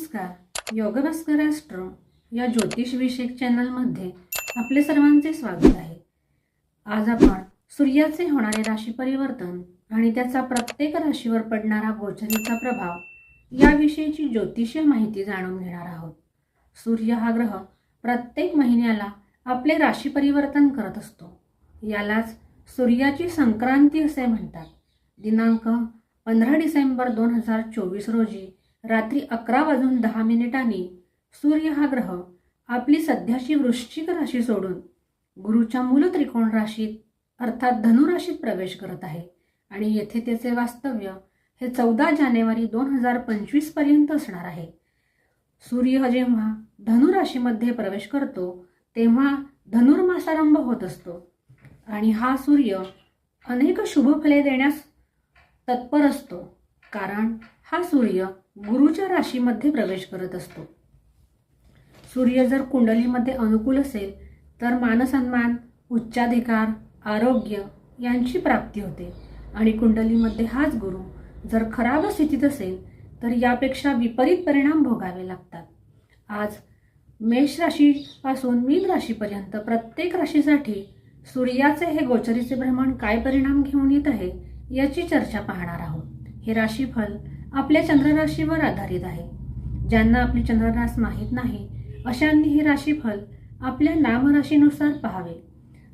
नमस्कार. योगभास्कर ॲस्ट्रो या ज्योतिषविषयक चॅनलमध्ये आपले सर्वांचे स्वागत आहे. आज आपण सूर्याचे होणारे राशी परिवर्तन आणि त्याचा प्रत्येक राशीवर पडणारा गोचरीचा प्रभाव याविषयीची ज्योतिषीय माहिती जाणून घेणार आहोत. सूर्य हा ग्रह प्रत्येक महिन्याला आपले राशी परिवर्तन करत असतो. यालाच सूर्याची संक्रांती असे म्हणतात. दिनांक पंधरा डिसेंबर दोन हजार चोवीस रोजी रात्री अकरा वाजून दहा मिनिटांनी सूर्य हा ग्रह आपली सध्याची वृश्चिक राशी सोडून गुरुच्या मूल त्रिकोण राशीत अर्थात धनुराशीत प्रवेश करत आहे. आणि येथे त्याचे वास्तव्य हे चौदा जानेवारी दोन हजार पंचवीसपर्यंत असणार आहे. सूर्य जेव्हा धनुराशीमध्ये प्रवेश करतो तेव्हा धनुर्मासारंभ होत असतो. आणि हा सूर्य अनेक शुभफले देण्यास तत्पर असतो. कारण हा सूर्य गुरुच्या राशीमध्ये प्रवेश करत असतो. सूर्य जर कुंडलीमध्ये अनुकूल असेल तर मानसन्मान उच्चाधिकार आरोग्य यांची प्राप्ती होते. आणि कुंडलीमध्ये हाच गुरु जर खराब स्थितीत असेल तर यापेक्षा विपरीत परिणाम भोगावे लागतात. आज मेष राशीपासून मीन राशीपर्यंत प्रत्येक राशीसाठी सूर्याचे हे गोचरीचे भ्रमण काय परिणाम घेऊन येत आहे याची चर्चा पाहणार आहोत. हे राशीफल आपल्या चंद्रराशीवर आधारित आहे. ज्यांना आपली चंद्ररास माहीत नाही अशांनी हे राशीफल आपल्या नामराशीनुसार पाहावे.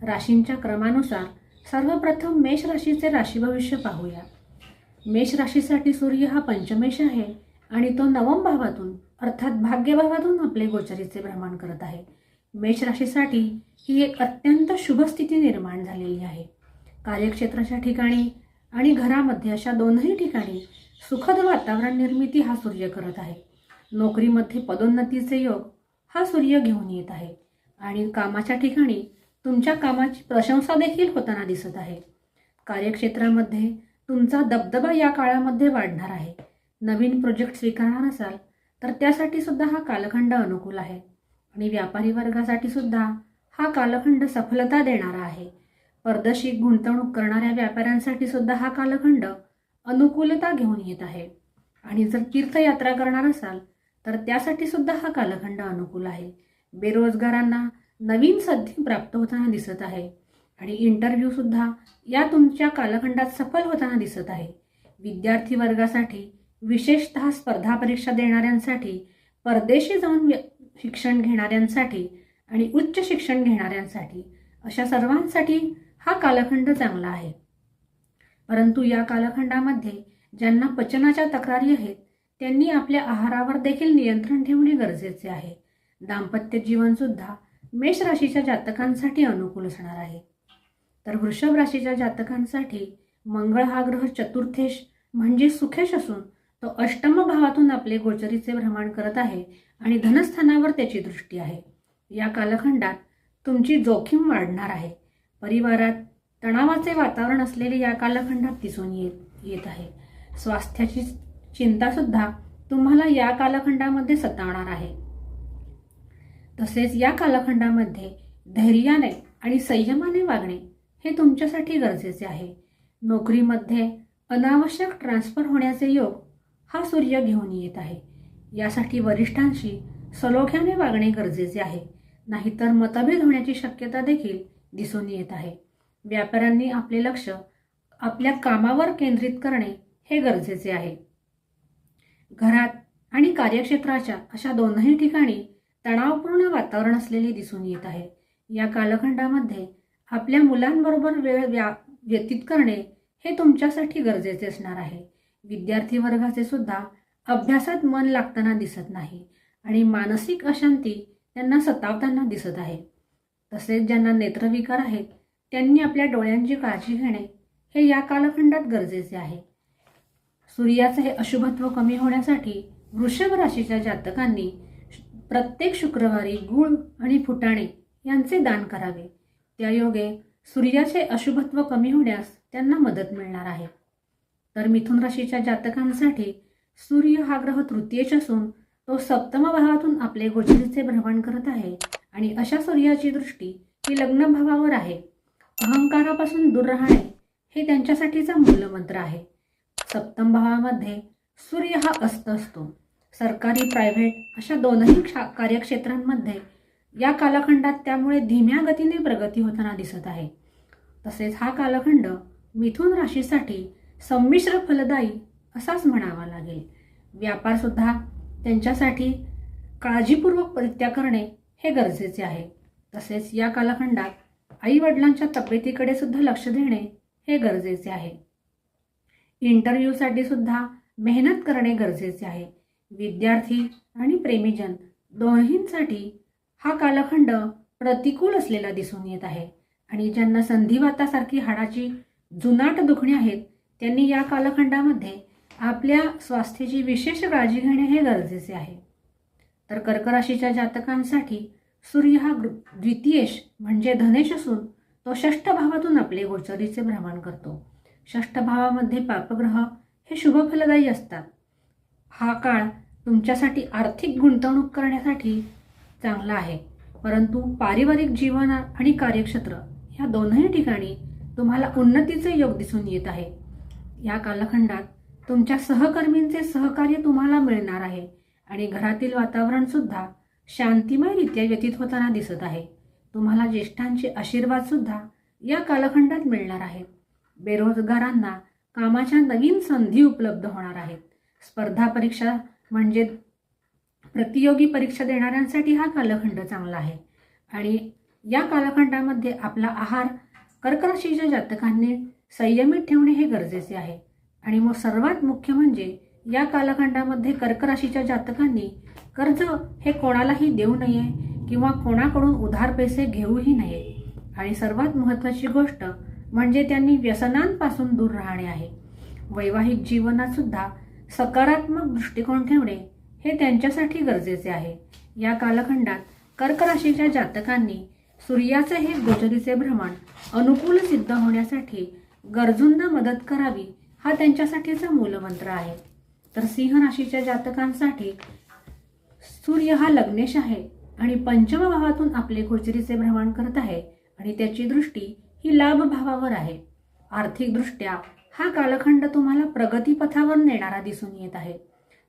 राशींच्या क्रमानुसार सर्वप्रथम मेष राशीचे राशी भविष्य पाहूया. मेष राशीसाठी सूर्य हा पंचमेश आहे आणि तो नवम भावातून अर्थात भाग्यभावातून आपले गोचरीचे भ्रमण करत आहे. मेष राशीसाठी ही एक अत्यंत शुभ स्थिती निर्माण झालेली आहे. कार्यक्षेत्राच्या ठिकाणी आणि घरामध्ये अशा दोनही ठिकाणी सुखद वातावरण निर्मिती हा सूर्य करत आहे. नोकरीमध्ये पदोन्नतीचे योग हा सूर्य घेऊन येत आहे. आणि कामाच्या ठिकाणी तुमच्या कामाची प्रशंसा देखील होताना दिसत आहे. कार्यक्षेत्रामध्ये तुमचा दबदबा या काळामध्ये वाढणार आहे. नवीन प्रोजेक्ट स्वीकारणार असाल तर त्यासाठी सुद्धा हा कालखंड अनुकूल आहे. आणि व्यापारी वर्गासाठी सुद्धा हा कालखंड सफलता देणारा आहे. परदेशी गुंतवणूक करणाऱ्या व्यापाऱ्यांसाठी सुद्धा हा कालखंड अनुकूलता घेऊन येत आहे. आणि जर तीर्थयात्रा करणार असाल तर त्यासाठी सुद्धा हा कालखंड अनुकूल आहे. बेरोजगारांना नवीन संधी प्राप्त होताना दिसत आहे. आणि इंटरव्ह्यू सुद्धा या तुमच्या कालखंडात सफल होताना दिसत आहे. विद्यार्थी वर्गासाठी विशेषतः स्पर्धा परीक्षा देणाऱ्यांसाठी परदेशी जाऊन व्य- शिक्षण घेणाऱ्यांसाठी आणि उच्च शिक्षण घेणाऱ्यांसाठी अशा सर्वांसाठी हा कालखंड चांगला आहे. परंतु या कालखंडामध्ये ज्यांना पचनाच्या तक्रारी आहेत त्यांनी आपल्या आहारावर देखील नियंत्रण ठेवणे गरजेचे आहे. दाम्पत्य जीवनसुद्धा मेष राशीच्या जातकांसाठी अनुकूल असणार आहे. तर वृषभ राशीच्या जातकांसाठी मंगळ हा ग्रह चतुर्थेश म्हणजे सुखेश असून तो अष्टम भावातून आपले गोचरीचे भ्रमण करत आहे आणि धनस्थानावर त्याची दृष्टी आहे. या कालखंडात तुमची जोखीम वाढणार आहे. परिवारात तणावाचे वातावरण असलेले या कालखंडात दिसून येत येत आहे. स्वास्थ्याची चिंतासुद्धा तुम्हाला या कालखंडामध्ये सतावणार आहे. तसेच या कालखंडामध्ये धैर्याने आणि संयमाने वागणे हे तुमच्यासाठी गरजेचे आहे. नोकरीमध्ये अनावश्यक ट्रान्सफर होण्याचे योग हा सूर्य घेऊन येत आहे. यासाठी वरिष्ठांशी सलोख्याने वागणे गरजेचे आहे. नाहीतर मतभेद होण्याची शक्यता देखील दिसून येत आहे. व्यापाऱ्यांनी आपले लक्ष आपल्या कामावर केंद्रित करणे हे गरजेचे आहे. घरात आणि कार्यक्षेत्राच्या अशा दोनही ठिकाणी तणावपूर्ण वातावरण असलेले दिसून येत आहे. या कालखंडामध्ये आपल्या मुलांबरोबर वेळ व्या व्यतीत करणे हे तुमच्यासाठी गरजेचे असणार आहे. विद्यार्थी वर्गाचे सुद्धा अभ्यासात मन लागताना दिसत नाही आणि मानसिक अशांती त्यांना सतावताना दिसत आहे. तसेच ज्यांना नेत्रविकार आहेत त्यांनी आपल्या डोळ्यांची काळजी घेणे हे या कालखंडात गरजेचे आहे. सूर्याचे हे अशुभत्व कमी होण्यासाठी वृषभ राशीच्या जातकांनी प्रत्येक शुक्रवारी गुळ आणि फुटाणे यांचे दान करावे. त्यायोगे सूर्याचे अशुभत्व कमी होण्यास त्यांना मदत मिळणार आहे. तर मिथुन राशीच्या जातकांसाठी सूर्य हा ग्रह तृतीयच असून तो सप्तम भावातून आपले गोचरीचे भ्रमण करत आहे आणि अशा सूर्याची दृष्टी ही लग्न भावावर आहे. अहंकारापासून दूर राहणे हे त्यांच्यासाठीचा मूलमंत्र आहे. सप्तम भावामध्ये सूर्य हा अस्त असतो. सरकारी प्रायव्हेट अशा दोनही कार्यक्षेत्रांमध्ये या कालखंडात त्यामुळे धीम्या गतीने प्रगती होताना दिसत आहे. तसेच हा कालखंड मिथुन राशीसाठी संमिश्र फलदायी असाच म्हणावा लागेल. व्यापारसुद्धा त्यांच्यासाठी काळजीपूर्वक परित्याग करणे हे गरजेचे आहे. तसेच या कालखंडात आई वडिलांच्या तब्येतीकडे सुद्धा लक्ष देणे हे गरजेचे आहे. इंटरव्ह्यूसाठी सुद्धा मेहनत करणे गरजेचे आहे. विद्यार्थी आणि प्रेमीजन दोन्हींसाठी हा कालखंड प्रतिकूल असलेला दिसून येत आहे. आणि ज्यांना संधिवातासारखी हाडाची जुनाट दुखणी आहेत त्यांनी या कालखंडामध्ये आपल्या स्वास्थ्याची विशेष काळजी घेणे हे गरजेचे आहे. तर कर्कराशीच्या जातकांसाठी सूर्य हा गृ- द्वितीयेश म्हणजे धनेश असून तो षष्ठ भावातून आपले गोचरीचे भ्रमण करतो. षष्ठ भावामध्ये पापग्रह हे शुभफलदायी असतात. हा काळ तुमच्यासाठी आर्थिक गुंतवणूक करण्यासाठी चांगला आहे. परंतु पारिवारिक जीवन आणि कार्यक्षेत्र ह्या दोनही ठिकाणी तुम्हाला उन्नतीचे योग दिसून येत आहे. या कालखंडात तुमच्या सहकर्मींचे सहकार्य तुम्हाला मिळणार आहे आणि घरातील वातावरणसुद्धा शांतिमयरित्या व्यतीत होताना दिसत आहे. तुम्हाला ज्येष्ठांचे आशीर्वाद सुद्धा या कालखंडात मिळणार आहेत. बेरोजगारांना कामाच्या नवीन संधी उपलब्ध होणार आहेत. स्पर्धा परीक्षा म्हणजे प्रतियोगी परीक्षा देणाऱ्यांसाठी हा कालखंड चांगला आहे. आणि या कालखंडामध्ये आपला आहार कर्क राशीच्या जातकांनी संयमित ठेवणे हे गरजेचे आहे. आणि मग सर्वात मुख्य म्हणजे या कालखंडामध्ये कर्क राशीच्या जातकांनी कर्ज हे कोणालाही देऊ नये किंवा कोणाकडून उधार पैसे घेऊही नये. आणि सर्वात महत्त्वाची गोष्ट म्हणजे त्यांनी व्यसनांपासून दूर राहणे आहे. वैवाहिक जीवनात सुद्धा सकारात्मक दृष्टिकोन ठेवणे हे त्यांच्यासाठी गरजेचे आहे. या कालखंडात कर्क राशीच्या जातकांनी सूर्याचे हे गोचरीचे भ्रमण अनुकूल सिद्ध होण्यासाठी गरजूंना मदत करावी हा त्यांच्यासाठीचा मूलमंत्र आहे. तर सिंह राशीच्या जातकांसाठी सूर्य हा लग्नेश आहे आणि पंचम भावातून आपले गोचरीचे भ्रमण करत आहे आणि त्याची दृष्टी ही लाभ भावावर आहे. आर्थिकदृष्ट्या हा कालखंड तुम्हाला प्रगतीपथावर नेणारा दिसून येत आहे.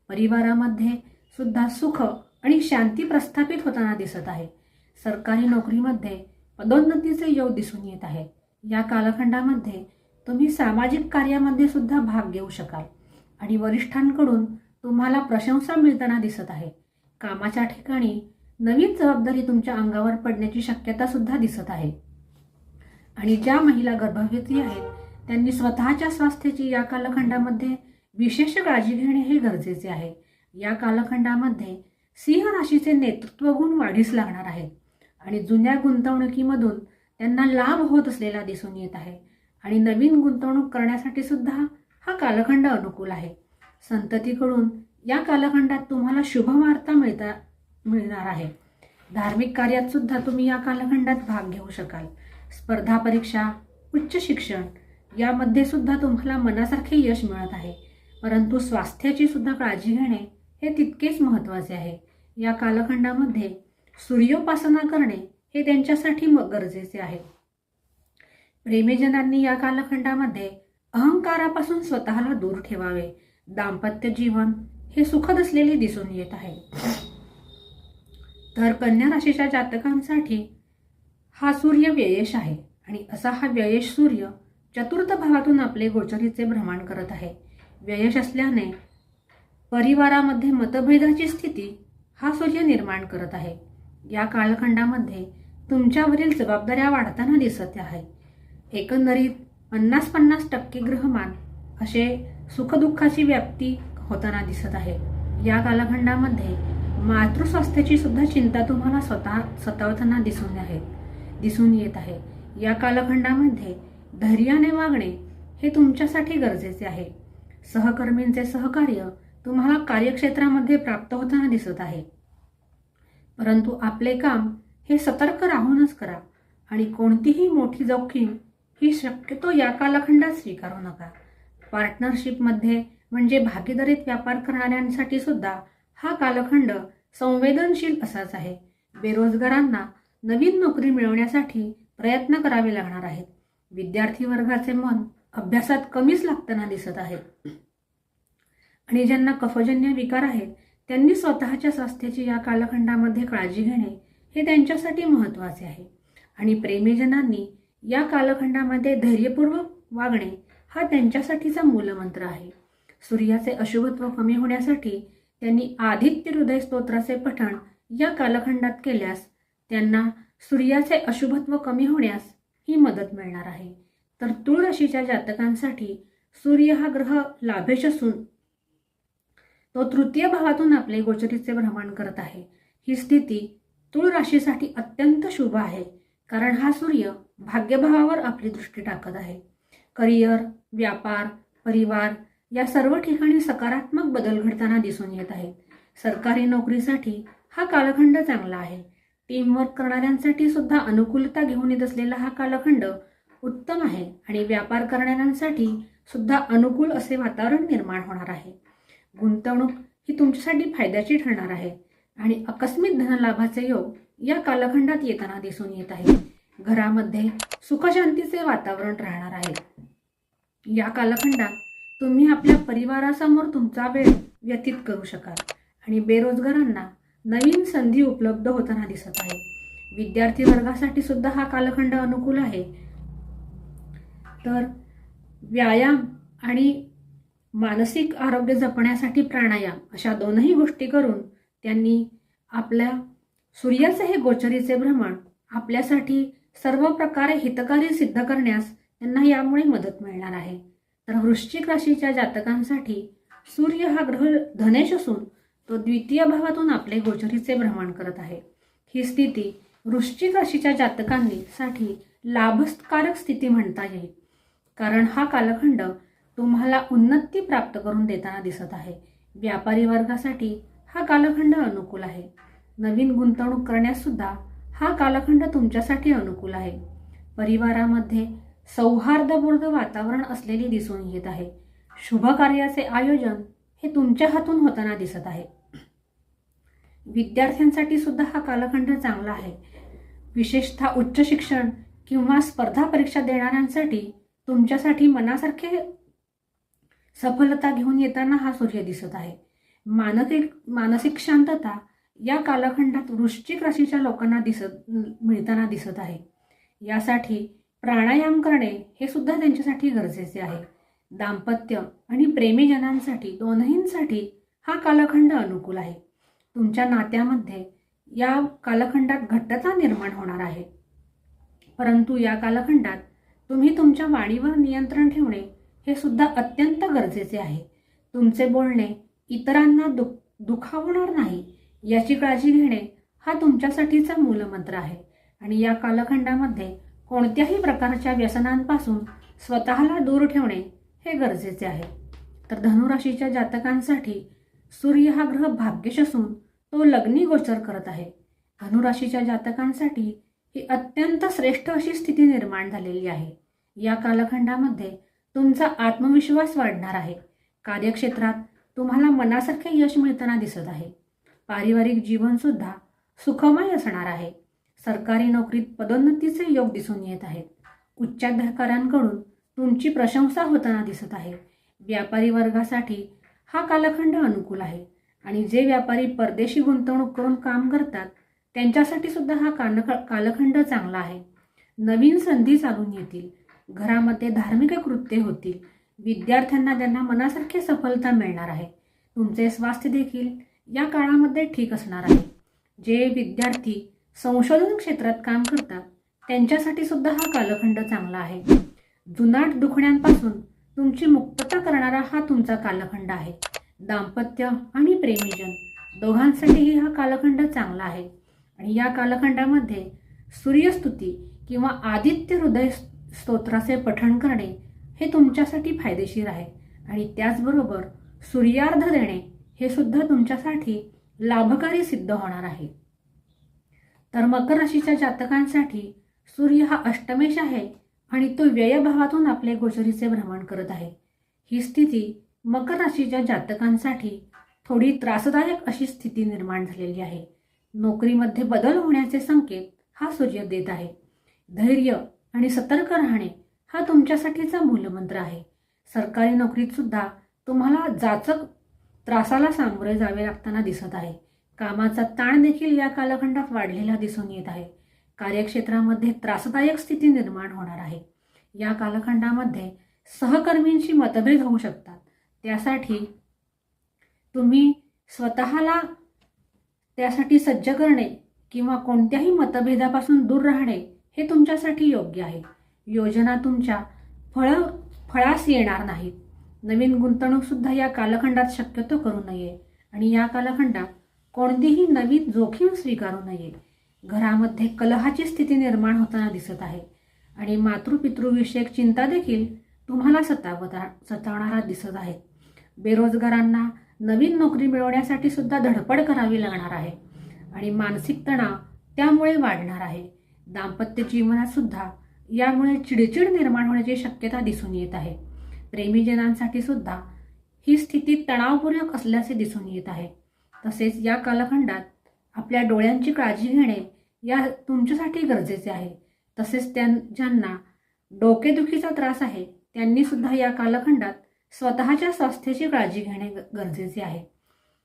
परिवारामध्ये सुद्धा सुख आणि शांती प्रस्थापित होताना दिसत आहे. सरकारी नोकरीमध्ये पदोन्नतीचे योग दिसून येत आहे. या कालखंडामध्ये तुम्ही सामाजिक कार्यामध्ये सुद्धा भाग घेऊ शकाल आणि वरिष्ठांकडून तुम्हाला प्रशंसा मिळताना दिसत आहे. कामाच्या ठिकाणी नवीन जबाबदारी तुमच्या अंगावर पडण्याची शक्यता सुद्धा दिसत आहे. आणि ज्या महिला गर्भवती आहेत त्यांनी स्वतःच्या स्वास्थ्याची या कालखंडामध्ये विशेष काळजी घेणे हे गरजेचे आहे. या कालखंडामध्ये सिंह राशीचे नेतृत्व गुण वाढीस लागणार आहेत आणि जुन्या गुंतवणुकीमधून त्यांना लाभ होत असलेला दिसून येत आहे. आणि नवीन गुंतवणूक करण्यासाठी सुद्धा हा कालखंड अनुकूल आहे. संततीकडून या कालखंडात तुम्हाला शुभ वार्ता मिळता मिळणार आहे. धार्मिक कार्यात सुद्धा तुम्ही या कालखंडात भाग घेऊ शकाल. स्पर्धा परीक्षा उच्च शिक्षण यामध्ये सुद्धा तुम्हाला मनासारखे यश मिळत आहे. परंतु स्वास्थ्याची सुद्धा काळजी घेणे हे तितकेच महत्त्वाचे आहे. या कालखंडामध्ये सूर्योपासना करणे हे त्यांच्यासाठी गरजेचे आहे. प्रेमीजनांनी या कालखंडामध्ये अहंकारापासून स्वतःला दूर ठेवावे. दाम्पत्य जीवन हे सुखद असलेले दिसून येत आहे. तर कन्या राशीच्या जातकांसाठी हा सूर्य व्ययेश आहे आणि असा हा व्ययेश सूर्य चतुर्थ भावातून आपले गोचरीचे भ्रमण करत आहे. व्ययश असल्याने परिवारामध्ये मतभेदाची स्थिती हा सूर्य निर्माण करत आहे. या कालखंडामध्ये तुमच्यावरील जबाबदाऱ्या वाढताना दिसत आहे. एकंदरीत पन्नास पन्नास टक्के ग्रहमान असे सुखदुःखाची व्याप्ती होताना दिसत आहे. या कालखंडामध्ये मातृस्वास्थ्याची सुद्धा चिंता तुम्हाला स्वतः सतावताना दिसून आहे. दिसून येत आहे. या कालखंडामध्ये धैर्याने वागणे हे तुमच्यासाठी गरजेचे आहे. सहकर्मींचे सहकार्य तुम्हाला कार्यक्षेत्रामध्ये प्राप्त होताना दिसत आहे. परंतु आपले काम हे सतर्क राहूनच करा आणि कोणतीही मोठी जोखीम ही शक्यतो या कालखंडात स्वीकारू नका. पार्टनरशिपमध्ये म्हणजे भागीदारीत व्यापार करणाऱ्यांसाठी सुद्धा हा कालखंड संवेदनशील असाच आहे. बेरोजगारांना नवीन नोकरी मिळवण्यासाठी प्रयत्न करावे लागणार आहेत. विद्यार्थी वर्गाचे मन अभ्यासात कमीच लागताना दिसत आहे. आणि ज्यांना कफजन्य विकार आहेत त्यांनी स्वतःच्या स्वास्थ्याची या कालखंडामध्ये काळजी घेणे हे त्यांच्यासाठी महत्त्वाचे आहे. आणि प्रेमीजनांनी या कालखंडामध्ये धैर्यपूर्वक वागणे हा त्यांच्यासाठीचा मूलमंत्र आहे. सूर्याचे अशुभत्व कमी होण्यासाठी त्यांनी आदित्य हृदय स्तोत्राचे पठण या कालखंडात केल्यास त्यांना सूर्याचे अशुभत्व कमी होण्यास ही मदत मिळणार आहे. तर तुळ राशीच्या जातकांसाठी सूर्य हा ग्रह लाभेश असून तो तृतीय भावातून आपले गोचरीचे भ्रमण करत आहे. ही स्थिती तुळ राशीसाठी अत्यंत शुभ आहे कारण हा सूर्य भाग्यभावावर आपली दृष्टी टाकत आहे. करिअर व्यापार परिवार या सर्व ठिकाणी सकारात्मक बदल घडताना दिसून येत आहेत. सरकारी नोकरीसाठी हा कालखंड चांगला आहे. टीमवर्क करणाऱ्यांसाठी सुद्धा अनुकूलता घेऊन येत असलेला हा कालखंड उत्तम आहे आणि व्यापार करणाऱ्यांसाठी सुद्धा अनुकूल असे वातावरण निर्माण होणार आहे. गुंतवणूक ही तुमच्यासाठी फायद्याची ठरणार आहे आणि आकस्मिक धनलाभाचे योग या कालखंडात येताना दिसून येत आहे. घरामध्ये सुखशांतीचे वातावरण राहणार आहे. या कालखंडात तुम्ही आपल्या परिवारासमोर तुमचा वेळ व्यतीत करू शकाल. आणि बेरोजगारांना नवीन संधी उपलब्ध होताना दिसत आहे. विद्यार्थी वर्गासाठी सुद्धा हा कालखंड अनुकूल आहे. तर व्यायाम आणि मानसिक आरोग्य जपण्यासाठी प्राणायाम अशा दोनही गोष्टी करून त्यांनी आपल्या सूर्याचे हे गोचरीचे भ्रमण आपल्यासाठी सर्व प्रकारे हितकारी सिद्ध करण्यास त्यांना यामुळे मदत मिळणार आहे. तर वृश्चिक राशीच्या जातकांसाठी सूर्य हा ग्रह धनेश असून तो द्वितीय भावातून आपले गोचरीचे भ्रमण करत आहे. ही स्थिती वृश्चिक राशीच्या जातकांनी साठी लाभकारक स्थिती म्हणता येईल. कारण हा कालखंड तुम्हाला उन्नती प्राप्त करून देताना दिसत आहे. व्यापारी वर्गासाठी हा कालखंड अनुकूल आहे. नवीन गुंतवणूक करण्यास सुद्धा हा कालखंड तुमच्यासाठी अनुकूल आहे. परिवारामध्ये सौहार्दपूर्ण वातावरण असलेली दिसून येत आहे. शुभ कार्याचे आयोजन हे तुमच्या हातून होताना दिसत आहे. विद्यार्थ्यांसाठी सुद्धा हा कालखंड चांगला आहे. विशेषतः उच्च शिक्षण किंवा स्पर्धा परीक्षा देणाऱ्यांसाठी तुमच्यासाठी मनासारखे सफलता घेऊन येताना हा सूर्य दिसत आहे. मानसिक मानसिक शांतता या कालखंडात वृश्चिक राशीच्या लोकांना दिसत मिळताना दिसत आहे. यासाठी प्राणायाम करणे हे सुद्धा त्यांच्यासाठी गरजेचे आहे. दाम्पत्य आणि प्रेमीजनांसाठी दोनहींसाठी हा कालखंड अनुकूल आहे. तुमच्या नात्यामध्ये या कालखंडात घट्टता निर्माण होणार आहे. परंतु या कालखंडात तुम्ही तुमच्या वाणीवर नियंत्रण ठेवणे हे सुद्धा अत्यंत गरजेचे आहे. तुमचे बोलणे इतरांना दु दुखावणार नाही याची काळजी घेणे हा तुमच्यासाठीचा मूलमंत्र आहे. आणि या कालखंडामध्ये कोणत्याही प्रकारच्या व्यसनांपासून स्वतःला दूर ठेवणे हे गरजेचे आहे. तर धनुराशीच्या जातकांसाठी सूर्य हा ग्रह भाग्यश असून तो लग्नी गोचर करत आहे. धनुराशीच्या जातकांसाठी ही अत्यंत श्रेष्ठ अशी स्थिती निर्माण झालेली आहे. या कालखंडामध्ये तुमचा आत्मविश्वास वाढणार आहे. कार्यक्षेत्रात तुम्हाला मनासारखे यश मिळताना दिसत आहे. पारिवारिक जीवनसुद्धा सुखमय असणार आहे. सरकारी नोकरीत पदोन्नतीचे योग दिसून येत आहेत. उच्चाधिकाऱ्यांकडून तुमची प्रशंसा होताना दिसत आहे. व्यापारी वर्गासाठी हा कालखंड अनुकूल आहे आणि जे व्यापारी परदेशी गुंतवणूक करून काम करतात त्यांच्यासाठी सुद्धा हा कान कालखंड चांगला आहे. नवीन संधी चालून येतील. घरामध्ये धार्मिक कृत्ये होतील. विद्यार्थ्यांना त्यांना मनासारखी सफलता मिळणार आहे. तुमचे स्वास्थ्य देखील या काळामध्ये ठीक असणार आहे. जे विद्यार्थी संशोधन क्षेत्रात काम करतात. त्यांच्यासाठी सुद्धा हा कालखंड चांगला आहे. जुनाट दुखण्यांपासून तुमची मुक्तता करणारा हा तुमचा कालखंड आहे. दाम्पत्य आणि प्रेमीजन दोघांसाठीही हा कालखंड चांगला आहे. आणि या कालखंडामध्ये सूर्यस्तुती किंवा आदित्य हृदय स्तोत्राचे पठण करणे हे तुमच्यासाठी फायदेशीर आहे. आणि त्याचबरोबर सूर्यार्ध देणे हे सुद्धा तुमच्यासाठी लाभकारी सिद्ध होणार आहे. तर मकर राशीच्या जातकांसाठी सूर्य हा अष्टमेश आहे आणि तो व्ययभावातून आपले गोचरीचे भ्रमण करत आहे. ही स्थिती मकर राशीच्या जातकांसाठी थोडी त्रासदायक अशी स्थिती निर्माण झालेली आहे. नोकरीमध्ये बदल होण्याचे संकेत हा सूर्य देत आहे. धैर्य आणि सतर्क राहणे हा तुमच्यासाठीचा मूलमंत्र आहे. सरकारी नोकरीत सुद्धा तुम्हाला जाचक त्रासाला सामोरे जावे लागताना दिसत आहे. कामाचा ताण देखील या कालखंडात वाढलेला दिसून येत आहे. कार्यक्षेत्रामध्ये त्रासदायक स्थिती निर्माण होणार आहे. या कालखंडामध्ये सहकर्मींशी मतभेद होऊ शकतात. त्यासाठी तुम्ही स्वतःला त्यासाठी सज्ज करणे किंवा कोणत्याही मतभेदापासून दूर राहणे हे तुमच्यासाठी योग्य आहे. योजना तुमच्या फळ फळास येणार नाहीत. नवीन गुंतवणूकसुद्धा या कालखंडात शक्यतो करू नये. आणि या कालखंडात कोणतीही नवीन जोखीम स्वीकारू नये. घरामध्ये कलहाची स्थिती निर्माण होताना दिसत आहे. आणि मातृपितृविषयक चिंता देखील तुम्हाला सतावता सतावणारा दिसत आहेत. बेरोजगारांना नवीन नोकरी मिळवण्यासाठी सुद्धा धडपड करावी लागणार आहे. आणि मानसिक तणाव त्यामुळे वाढणार आहे. दाम्पत्य जीवनात सुद्धा यामुळे चिडचिड निर्माण होण्याची शक्यता दिसून येत आहे. प्रेमीजनांसाठी सुद्धा ही स्थिती तणावपूर्वक असल्याचे दिसून येत आहे. तसेच या कालखंडात आपल्या डोळ्यांची काळजी घेणे या तुमच्यासाठी गरजेचे आहे. तसेच त्यां ज्यांना डोकेदुखीचा त्रास आहे त्यांनी सुद्धा या कालखंडात स्वतःच्या स्वास्थ्याची काळजी घेणे ग- गरजेचे आहे.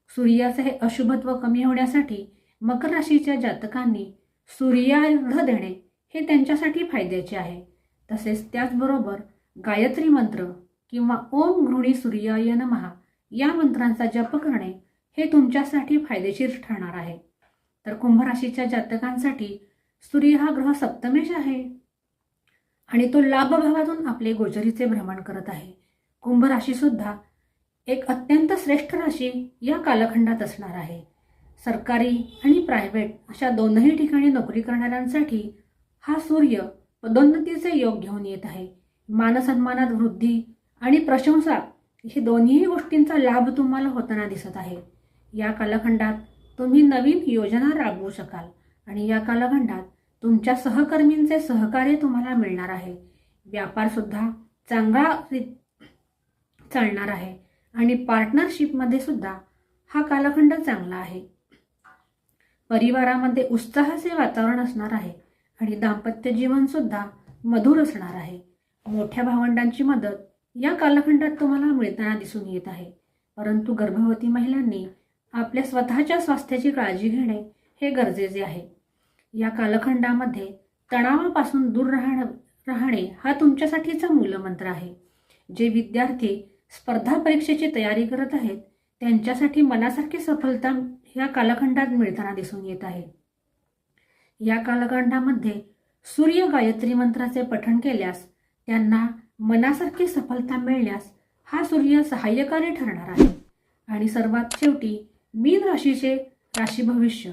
सूर्याचे हे अशुभत्व कमी होण्यासाठी मकर राशीच्या जातकांनी सूर्यार्घ देणे हे त्यांच्यासाठी फायद्याचे आहे. तसेच त्याचबरोबर गायत्री मंत्र किंवा ओम घृणी सूर्याय नमः या मंत्रांचा जप करणे हे तुमच्यासाठी फायदेशीर ठरणार आहे. तर कुंभ राशीच्या जातकांसाठी सूर्य हा ग्रह सप्तमेश आहे. आणि तो लाभभावातून आपले गोचरीचे भ्रमण करत आहे. कुंभ राशी सुद्धा एक अत्यंत श्रेष्ठ राशी या कालखंडात असणार आहे. सरकारी आणि प्रायव्हेट अशा दोनही ठिकाणी नोकरी करणाऱ्यांसाठी हा सूर्य पदोन्नतीचे योग घेऊन येत आहे. मानसन्मानात वृद्धी आणि प्रशंसा हे दोन्ही गोष्टींचा लाभ तुम्हाला होताना दिसत आहे. या कालखंडात तुम्ही नवीन योजना राबवू शकाल आणि या कालखंडात तुमच्या सहकर्मींचे सहकार्य तुम्हाला मिळणार आहे. व्यापारसुद्धा चांगला रीत चालणार आहे आणि पार्टनरशिपमध्ये सुद्धा हा कालखंड चांगला आहे. परिवारामध्ये उत्साहाचे वातावरण असणार आहे आणि दाम्पत्य जीवनसुद्धा मधुर असणार आहे. मोठ्या भावंडांची मदत या कालखंडात तुम्हाला मिळताना दिसून येत आहे. परंतु गर्भवती महिलांनी आपल्या स्वतःच्या स्वास्थ्याची काळजी घेणे हे गरजेचे आहे. या कालखंडामध्ये तणावापासून दूर राहणं राहणे हा तुमच्यासाठीचा मूलमंत्र आहे. जे विद्यार्थी स्पर्धा परीक्षेची तयारी करत आहेत त्यांच्यासाठी मनासारखी सफलता या कालखंडात मिळताना दिसून येत आहे. या कालखंडामध्ये सूर्य गायत्री मंत्राचे पठण केल्यास त्यांना मनासारखी सफलता मिळण्यास हा सूर्य सहाय्यकारी ठरणार आहे. आणि सर्वात शेवटी मीन राशीचे राशी भविष्य.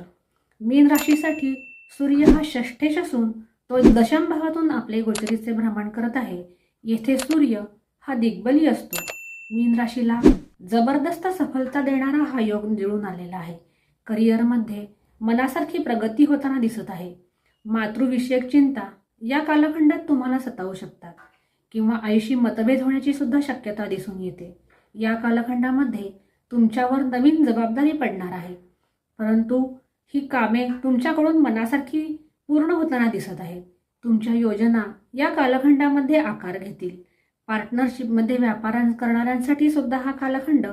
मीन राशीसाठी सूर्य हा षष्ठेश असून तो दशम भागातून आपले गोचरीचे भ्रमण करत आहे. येथे सूर्य हा दिग्बली असतो. मीन राशीला जबरदस्त सफलता देणारा हा योग निवडून आलेला आहे. करिअरमध्ये मनासारखी प्रगती होताना दिसत आहे. मातृविषयक चिंता या कालखंडात तुम्हाला सतावू शकतात किंवा आईशी मतभेद होण्याची सुद्धा शक्यता दिसून येते. या कालखंडामध्ये तुमच्यावर नवीन जबाबदारी पडणार आहे. परंतु ही कामे तुमच्याकडून मनासारखी पूर्ण होताना दिसत आहेत. तुमच्या योजना या कालखंडामध्ये आकार घेतील. पार्टनरशिपमध्ये व्यापार करणाऱ्यांसाठी सुद्धा हा कालखंड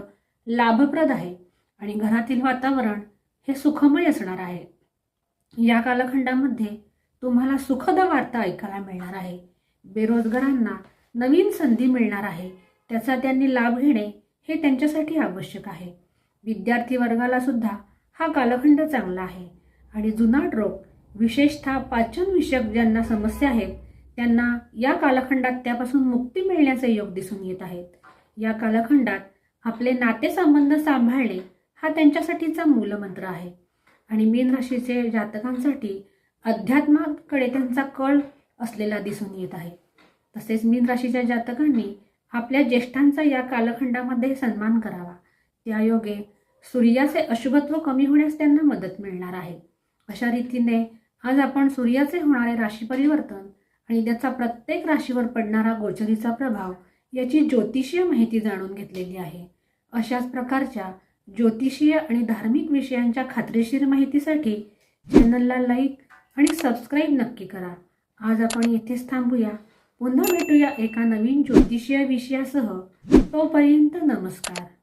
लाभप्रद आहे आणि घरातील वातावरण हे सुखमय असणार आहे. या कालखंडामध्ये तुम्हाला सुखद वार्ता ऐकायला मिळणार आहे. बेरोजगारांना नवीन संधी मिळणार आहे. त्याचा त्यांनी लाभ घेणे हे त्यांच्यासाठी आवश्यक आहे. विद्यार्थी वर्गाला सुद्धा हा कालखंड चांगला आहे. आणि जुनाट रोग विशेषतः पाचनविषयक ज्यांना समस्या आहेत त्यांना या कालखंडात त्यापासून मुक्ती मिळण्याचे योग दिसून येत आहेत. या कालखंडात आपले नातेसंबंध सांभाळणे हा त्यांच्यासाठीचा मूलमंत्र आहे. आणि मीन राशीचे जातकांसाठी अध्यात्माकडे त्यांचा कळ असलेला दिसून येत आहे. तसेच मीन राशीच्या जातकांनी आपल्या ज्येष्ठांचा या कालखंडामध्ये सन्मान करावा. त्यायोगे सूर्याचे अशुभत्व कमी होण्यास त्यांना मदत मिळणार आहे. अशा रीतीने आज आपण सूर्याचे होणारे राशी परिवर्तन आणि त्याचा प्रत्येक राशीवर पडणारा गोचरीचा प्रभाव याची ज्योतिषीय माहिती जाणून घेतलेली आहे. अशाच प्रकारच्या ज्योतिषीय आणि धार्मिक विषयांच्या खात्रीशीर माहितीसाठी चॅनलला लाईक आणि सबस्क्राईब नक्की करा. आज आपण येथेच थांबूया. पुन्हा भेटूया एका नवीन ज्योतिषीय विषयासह. तोपर्यंत नमस्कार.